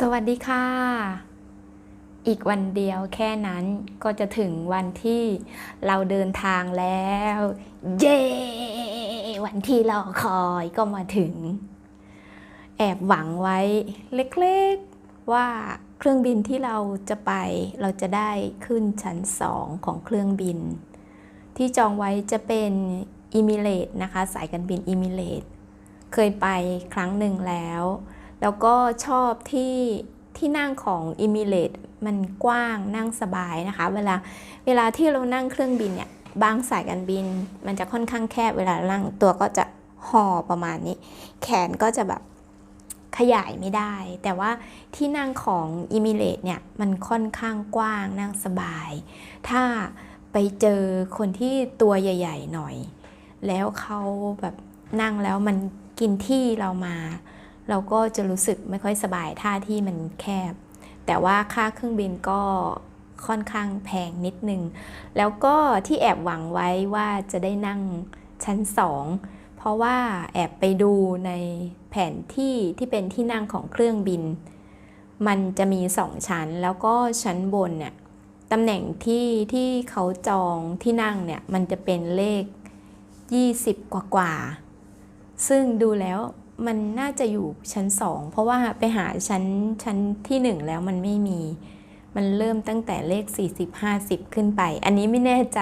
สวัสดีค่ะ อีกวันเดียวแค่นั้นก็จะถึงวันที่เราเดินทางแล้ว เย้ วันที่รอคอยก็มาถึง แอบหวังไว้เล็กๆว่าเครื่องบินที่เราจะไปเราจะได้ขึ้นชั้นสองของเครื่องบิน ที่จองไว้จะเป็นอิมิเลตนะคะ สายการบินอิมิเลตเคยไปครั้งหนึ่งแล้ว แล้วก็ชอบที่ที่นั่งของอิมิเลตมันกว้างนั่งสบายนะคะ เวลาเวลาที่เรานั่งเครื่องบินเนี่ยบางสายการบิน มันจะค่อนข้างแคบเวลานั่งตัวก็จะห่อประมาณนี้ แขนก็จะแบบขยายไม่ได้ แต่ว่าที่นั่งของอิมิเลตเนี่ยมันค่อนข้างกว้างนั่งสบาย ถ้าไปเจอคนที่ตัวใหญ่ ๆ หน่อย แล้วเขาแบบนั่งแล้วมันกินที่เรามา เราก็จะรู้สึกไม่ค่อยสบายท่าที่มันแคบ แต่ว่าค่าเครื่องบินก็ค่อนข้างแพงนิดนึง แล้วก็ที่แอบหวังไว้ว่าจะได้นั่งชั้นสองเพราะว่าแอบไปดูในแผนที่ที่เป็นที่นั่งของเครื่องบิน มันจะมีสองชั้น แล้วก็ชั้นบนเนี่ยตำแหน่งที่ที่เขาจองที่นั่งเนี่ยมันจะเป็นเลข 20 กว่ากว่าๆซึ่งดูแล้ว มันน่าจะอยู่ชั้น2เพราะว่าไปหาชั้นชั้นที่1แล้วมันไม่มี มันเริ่มตั้งแต่เลข 40 50 ขึ้นไป อันนี้ไม่แน่ใจ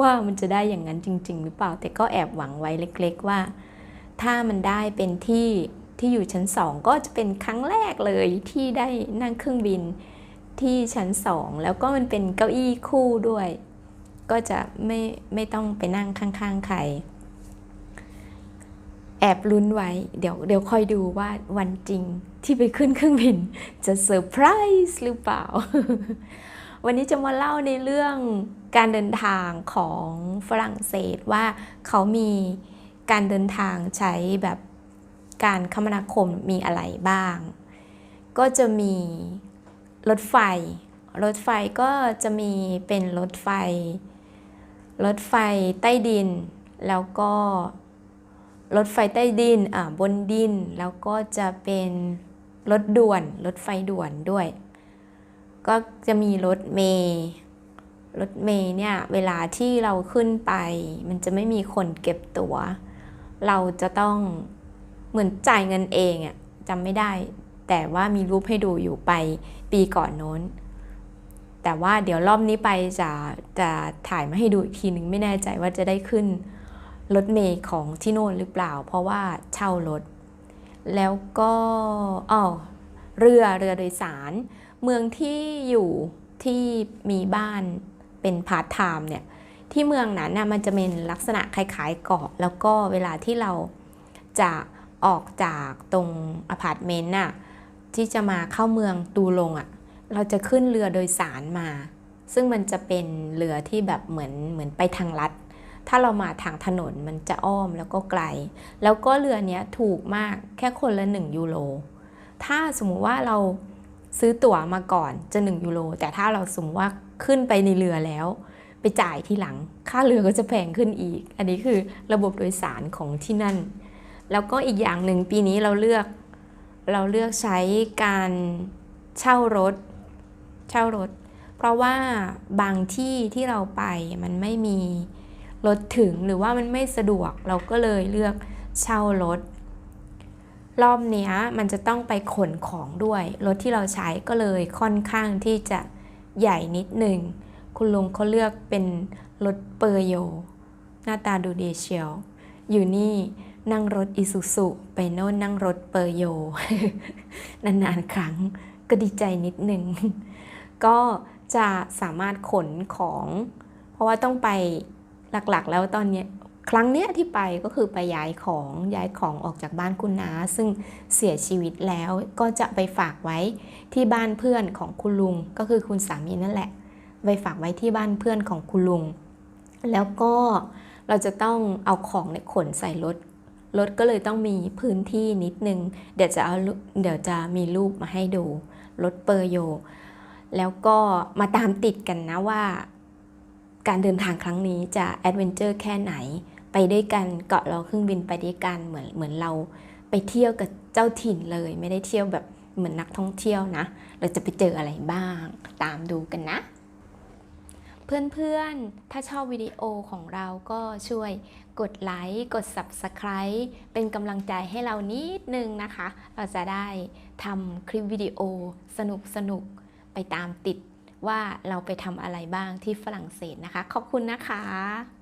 ว่ามันจะได้อย่างนั้นจริง ๆ หรือเปล่า แต่ก็แอบหวังไว้เล็ก ๆ ว่า ถ้ามันได้เป็นที่ที่อยู่ชั้น2ก็จะเป็นครั้งแรกเลยที่ได้นั่งเครื่องบินที่ชั้น2แล้วก็มันเป็นเก้าอี้คู่ด้วย ก็จะไม่ไม่ต้องไปนั่งข้างๆใคร แอบลุ้นไว้ เดี๋ยวเดี๋ยวคอยดูว่าวันจริงที่ไปขึ้นเครื่องบิน จะเซอร์ไพรส์หรือเปล่า วันนี้จะมาเล่าในเรื่องการเดินทางของฝรั่งเศสว่าเขามีการเดินทางใช้แบบการคมนาคมมีอะไรบ้าง ก็จะมีรถไฟ รถไฟก็จะมีเป็นรถไฟ รถไฟใต้ดิน แล้วก็ รถไฟใต้ดินบนดิน แล้วก็จะเป็นรถด่วน รถไฟด่วนด้วย ก็จะมีรถเมย์รถเมย์เนี่ย เวลาที่เราขึ้นไป มันจะไม่มีคนเก็บตัว๋ว เราจะต้องเหมือนจ่ายเงินเองอะจำไม่ได้ แต่ว่ามีรูปให้ดูอยู่ไปปีก่อนโน้น แต่ว่าเดี๋ยวรอบนี้ไปจะจะถ่ายมาให้ดูอีกทีนึงไม่แน่ใจว่าจะได้ขึ้น รถเมย์ของที่โน่นหรือเปล่า เพราะว่าเช่ารถ แล้วก็อ๋อเรือเรือโดยสาร เมืองที่อยู่ที่มีบ้านเป็นพาร์ทไทม์เนี่ยที่เมืองนั้นนะมันจะเป็นลักษณะคล้ายๆเกาะ แล้วก็เวลาที่เราจะออกจากตรงอพาร์ตเมนต์น่ะที่จะมาเข้าเมืองตูลงอะ่ะเราจะขึ้นเรือโดยสารมา ซึ่งมันจะเป็นเรือที่แบบเหมือนเหมือนไปทางลัด ถ้าเรามาทางถนนมันจะอ้อมแล้วก็ไกล แล้วก็เรือเนี้ยถูกมากแค่คนละ 1 ยูโร ถ้าสมมุติว่าเราซื้อตั๋วมาก่อนจะ 1 ยูโร แต่ถ้าเราสมมติว่าขึ้นไปในเรือแล้ว ไปจ่ายที่หลัง ค่าเรือก็จะแพงขึ้นอีก อันนี้คือระบบโดยสารของที่นั่น แล้วก็อีกอย่างหนึ่งปีนี้เราเลือกเราเลือกใช้การเช่ารถ เช่ารถ เพราะว่าบางที่ที่เราไปมันไม่มี รถถึงหรือว่ามันไม่สะดวกเราก็เลยเลือกเช่ารถ รอบเนี้ยมันจะต้องไปขนของด้วย รถที่เราใช้ก็เลยค่อนข้างที่จะใหญ่นิดหนึ่ง คุณลุงเขาเลือกเป็นรถเปอร์โย หน้าตาดูดีเชียว อยู่นี่นั่งรถอิซูซุไปโน่นนั่งรถเปอร์โย นานๆครั้งก็ดีใจนิดหนึ่ง ก็จะสามารถขนของ เพราะว่าต้องไป หลักๆ แล้วตอนนี้ครั้งเนี้ยที่ไปก็คือไปย้ายของย้ายของออกจากบ้านคุณน้าซึ่งเสียชีวิตแล้วก็จะไปฝากไว้ที่บ้านเพื่อนของคุณลุง ก็คือคุณสามีนั่นแหละไปฝากไว้ที่บ้านเพื่อนของคุณลุง แล้วก็เราจะต้องเอาของเนี่ยขนใส่รถรถก็เลยต้องมีพื้นที่นิดนึง เดี๋ยวจะเอาเดี๋ยวจะมีรูปมาให้ดูรถเปอร์โย แล้วก็มาตามติดกันนะว่า การเดินทางครั้งนี้จะแอดเวนเจอร์แค่ไหน ไปด้วยกันเกาะเราเครื่องบินไปด้วยกันเหมือนเหมือนเราไปเที่ยวกับเจ้าถิ่นเลย ไม่ได้เที่ยวแบบเหมือนนักท่องเที่ยวนะ เราจะไปเจออะไรบ้าง ตามดูกันนะ เพื่อนๆ ถ้าชอบวิดีโอของเราก็ช่วยกดไลค์ กด Subscribe เป็นกำลังใจให้เรานิดนึงนะคะ เราจะได้ทำคลิปวิดีโอสนุกๆไปตามติด ว่าเราไปทำอะไรบ้างที่ฝรั่งเศสนะคะ ขอบคุณนะคะ